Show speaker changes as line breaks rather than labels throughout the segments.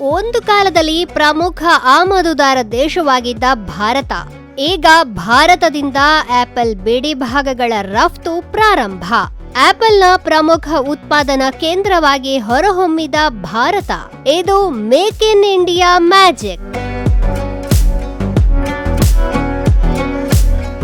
ಒಂದು ಕಾಲದಲ್ಲಿ ಪ್ರಮುಖ ಆಮದುದಾರ ದೇಶವಾಗಿದ್ದ ಭಾರತ. ಈಗ ಭಾರತದಿಂದ ಆಪಲ್ ಬಿಡಿ ಭಾಗಗಳ ರಫ್ತು ಪ್ರಾರಂಭ. ಆಪಲ್ನ ಪ್ರಮುಖ ಉತ್ಪಾದನಾ ಕೇಂದ್ರವಾಗಿ ಹೊರಹೊಮ್ಮಿದ ಭಾರತ. ಇದು make in India magic.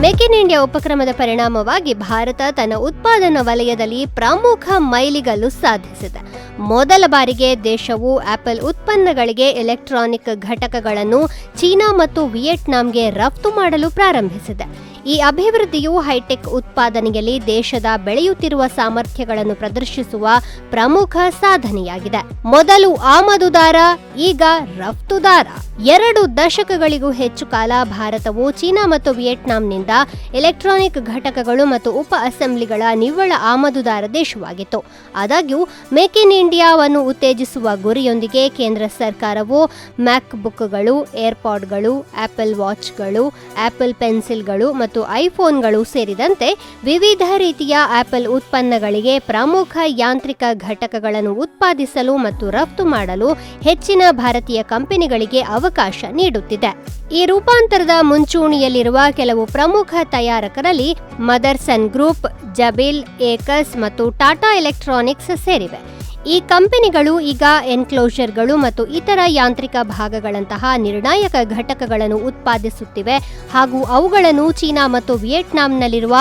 Make in India ಉಪಕ್ರಮದ ಪರಿಣಾಮವಾಗಿ ಭಾರತ ತನ್ನ ಉತ್ಪಾದನಾ ವಲಯದಲ್ಲಿ ಪ್ರಮುಖ ಮೈಲಿಗಲ್ಲು ಸಾಧಿಸಿದೆ. ಮೊದಲ ಬಾರಿಗೆ ದೇಶವು ಆಪಲ್ ಉತ್ಪನ್ನಗಳಿಗೆ ಎಲೆಕ್ಟ್ರಾನಿಕ್ ಘಟಕಗಳನ್ನು ಚೀನಾ ಮತ್ತು ವಿಯೆಟ್ನಾಂಗೆ ರಫ್ತು ಮಾಡಲು ಪ್ರಾರಂಭಿಸಿದೆ. ಈ ಅಭಿವೃದ್ಧಿಯು ಹೈಟೆಕ್ ಉತ್ಪಾದನೆಯಲ್ಲಿ ದೇಶದ ಬೆಳೆಯುತ್ತಿರುವ ಸಾಮರ್ಥ್ಯಗಳನ್ನು ಪ್ರದರ್ಶಿಸುವ ಪ್ರಮುಖ ಸಾಧನೆಯಾಗಿದೆ. ಮೊದಲು ಆಮದುದಾರ ಈಗ ರಫ್ತುದಾರ ಎರಡು ದಶಕಗಳಿಗೂ ಹೆಚ್ಚು ಕಾಲ ಭಾರತವು ಚೀನಾ ಮತ್ತು ವಿಯೆಟ್ನಾಂನಿಂದ ಎಲೆಕ್ಟ್ರಾನಿಕ್ ಘಟಕಗಳು ಮತ್ತು ಉಪ ಅಸೆಂಬ್ಲಿಗಳ ನಿವ್ವಳ ಆಮದುದಾರ ದೇಶವಾಗಿತ್ತು. ಆದಾಗ್ಯೂ, ಮೇಕ್ ಇನ್ ಇಂಡಿಯಾವನ್ನು ಉತ್ತೇಜಿಸುವ ಗುರಿಯೊಂದಿಗೆ ಕೇಂದ್ರ ಸರ್ಕಾರವು ಮ್ಯಾಕ್ ಬುಕ್ಗಳು ಏರ್ಪಾಡ್ಗಳು, ಆಪಲ್ ವಾಚ್ಗಳು, ಆಪಲ್ ಪೆನ್ಸಿಲ್ಗಳು ಐಫೋನ್ಗಳು ಸೇರಿದಂತೆ ವಿವಿಧ ರೀತಿಯ ಆಪಲ್ ಉತ್ಪನ್ನಗಳಿಗೆ ಪ್ರಮುಖ ಯಾಂತ್ರಿಕ ಘಟಕಗಳನ್ನು ಉತ್ಪಾದಿಸಲು ಮತ್ತು ರಫ್ತು ಮಾಡಲು ಹೆಚ್ಚಿನ ಭಾರತೀಯ ಕಂಪನಿಗಳಿಗೆ ಅವಕಾಶ ನೀಡುತ್ತಿದೆ. ಈ ರೂಪಾಂತರದ ಮುಂಚೂಣಿಯಲ್ಲಿರುವ ಕೆಲವು ಪ್ರಮುಖ ತಯಾರಕರಲ್ಲಿ ಮದರ್ಸನ್ ಗ್ರೂಪ್, ಜಬಿಲ್ ಏಕಸ್ ಮತ್ತು ಟಾಟಾ ಎಲೆಕ್ಟ್ರಾನಿಕ್ಸ್ ಸೇರಿವೆ. ಈ ಕಂಪನಿಗಳು ಈಗ ಎನ್ಕ್ಲೋಷರ್ಗಳು ಮತ್ತು ಇತರ ಯಾಂತ್ರಿಕ ಭಾಗಗಳಂತಹ ನಿರ್ಣಾಯಕ ಘಟಕಗಳನ್ನು ಉತ್ಪಾದಿಸುತ್ತಿವೆ ಹಾಗೂ ಅವುಗಳನ್ನು ಚೀನಾ ಮತ್ತು ವಿಯೆಟ್ನಾಂನಲ್ಲಿರುವ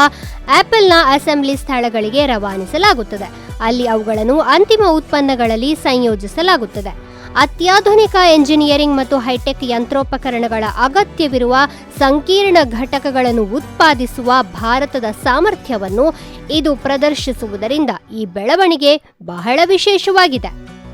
ಆಪಲ್ನ ಅಸೆಂಬ್ಲಿ ಸ್ಥಳಗಳಿಗೆ ರವಾನಿಸಲಾಗುತ್ತದೆ. ಅಲ್ಲಿ ಅವುಗಳನ್ನು ಅಂತಿಮ ಉತ್ಪನ್ನಗಳಲ್ಲಿ ಸಂಯೋಜಿಸಲಾಗುತ್ತದೆ. ಅತ್ಯಾಧುನಿಕ ಎಂಜಿನಿಯರಿಂಗ್ ಮತ್ತು ಹೈಟೆಕ್ ಯಂತ್ರೋಪಕರಣಗಳ ಅಗತ್ಯವಿರುವ ಸಂಕೀರ್ಣ ಘಟಕಗಳನ್ನು ಉತ್ಪಾದಿಸುವ ಭಾರತದ ಸಾಮರ್ಥ್ಯವನ್ನು ಇದು ಪ್ರದರ್ಶಿಸುವುದರಿಂದ ಈ ಬೆಳವಣಿಗೆ ಬಹಳ ವಿಶೇಷವಾಗಿದೆ.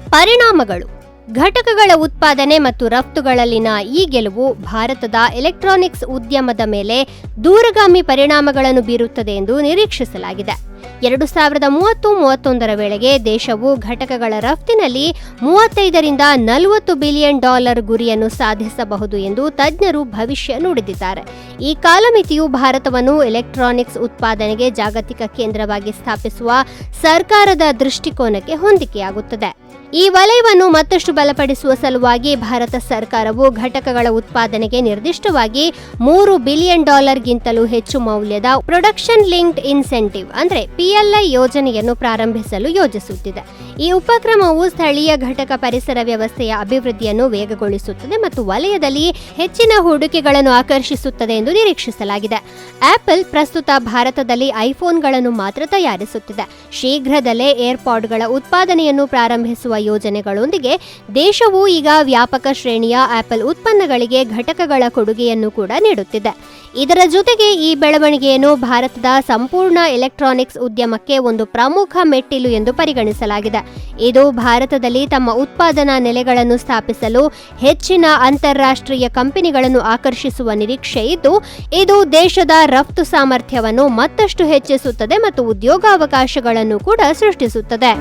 ಪರಿಣಾಮಗಳು. ಘಟಕಗಳ ಉತ್ಪಾದನೆ ಮತ್ತು ರಫ್ತುಗಳಲ್ಲಿನ ಈ ಗೆಲುವು ಭಾರತದ ಎಲೆಕ್ಟ್ರಾನಿಕ್ಸ್ ಉದ್ಯಮದ ಮೇಲೆ ದೂರಗಾಮಿ ಪರಿಣಾಮಗಳನ್ನು ಬೀರುತ್ತದೆ ಎಂದು ನಿರೀಕ್ಷಿಸಲಾಗಿದೆ. ಎರಡು ಸಾವಿರದ ಮೂವತ್ತು ಮೂವತ್ತೊಂದರ ವೇಳೆಗೆ ದೇಶವು ಘಟಕಗಳ ರಫ್ತಿನಲ್ಲಿ ಮೂವತ್ತೈದರಿಂದ ನಲವತ್ತು ಬಿಲಿಯನ್ ಡಾಲರ್ ಗುರಿಯನ್ನು ಸಾಧಿಸಬಹುದು ಎಂದು ತಜ್ಞರು ಭವಿಷ್ಯ ನುಡಿದಿದ್ದಾರೆ. ಈ ಕಾಲಮಿತಿಯು ಭಾರತವನ್ನು ಎಲೆಕ್ಟ್ರಾನಿಕ್ಸ್ ಉತ್ಪಾದನೆಗೆ ಜಾಗತಿಕ ಕೇಂದ್ರವಾಗಿ ಸ್ಥಾಪಿಸುವ ಸರ್ಕಾರದ ದೃಷ್ಟಿಕೋನಕ್ಕೆ ಹೊಂದಿಕೆಯಾಗುತ್ತದೆ. ಈ ವಲಯವನ್ನು ಮತ್ತಷ್ಟು ಬಲಪಡಿಸುವ ಸಲುವಾಗಿ ಭಾರತ ಸರ್ಕಾರವು ಘಟಕಗಳ ಉತ್ಪಾದನೆಗೆ ನಿರ್ದಿಷ್ಟವಾಗಿ ಮೂರು ಬಿಲಿಯನ್ ಡಾಲರ್ಗಿಂತಲೂ ಹೆಚ್ಚು ಮೌಲ್ಯದ ಪ್ರೊಡಕ್ಷನ್ ಲಿಂಕ್ಡ್ ಇನ್ಸೆಂಟಿವ್ ಅಂದರೆ ಪಿಎಲ್ಐ ಯೋಜನೆಯನ್ನು ಪ್ರಾರಂಭಿಸಲು ಯೋಜಿಸುತ್ತಿದೆ. ಈ ಉಪಕ್ರಮವು ಸ್ಥಳೀಯ ಘಟಕ ಪರಿಸರ ವ್ಯವಸ್ಥೆಯ ಅಭಿವೃದ್ಧಿಯನ್ನು ವೇಗಗೊಳಿಸುತ್ತದೆ ಮತ್ತು ವಲಯದಲ್ಲಿ ಹೆಚ್ಚಿನ ಹೂಡಿಕೆಗಳನ್ನು ಆಕರ್ಷಿಸುತ್ತದೆ ಎಂದು ನಿರೀಕ್ಷಿಸಲಾಗಿದೆ. ಆಪಲ್ ಪ್ರಸ್ತುತ ಭಾರತದಲ್ಲಿ ಐಫೋನ್ಗಳನ್ನು ಮಾತ್ರ ತಯಾರಿಸುತ್ತಿದೆ. ಶೀಘ್ರದಲ್ಲೇ ಏರ್ಪಾಡ್ಗಳ ಉತ್ಪಾದನೆಯನ್ನು ಪ್ರಾರಂಭಿಸುವ ಯೋಜನೆಗಳೊಂದಿಗೆ ದೇಶವು ಈಗ ವ್ಯಾಪಕ ಶ್ರೇಣಿಯ ಆಪಲ್ ಉತ್ಪನ್ನಗಳಿಗೆ ಘಟಕಗಳ ಕೊಡುಗೆಯನ್ನು ಕೂಡ ನೀಡುತ್ತಿದೆ. ಇದರ ಜೊತೆಗೆ ಈ ಬೆಳವಣಿಗೆಯನ್ನು ಭಾರತದ ಸಂಪೂರ್ಣ ಎಲೆಕ್ಟ್ರಾನಿಕ್ಸ್ ಉದ್ಯಮಕ್ಕೆ ಒಂದು ಪ್ರಮುಖ ಮೆಟ್ಟಿಲು ಎಂದು ಪರಿಗಣಿಸಲಾಗಿದೆ. ಇದು ಭಾರತದಲ್ಲಿ ತಮ್ಮ ಉತ್ಪಾದನಾ ನೆಲೆಗಳನ್ನು ಸ್ಥಾಪಿಸಲು ಹೆಚ್ಚಿನ ಅಂತಾರಾಷ್ಟ್ರೀಯ ಕಂಪನಿಗಳನ್ನು ಆಕರ್ಷಿಸುವ ನಿರೀಕ್ಷೆ ಇದ್ದು, ಇದು ದೇಶದ ರಫ್ತು ಸಾಮರ್ಥ್ಯವನ್ನು ಮತ್ತಷ್ಟು ಹೆಚ್ಚಿಸುತ್ತದೆ ಮತ್ತು ಉದ್ಯೋಗಾವಕಾಶಗಳನ್ನು ಕೂಡ ಸೃಷ್ಟಿಸುತ್ತದೆ.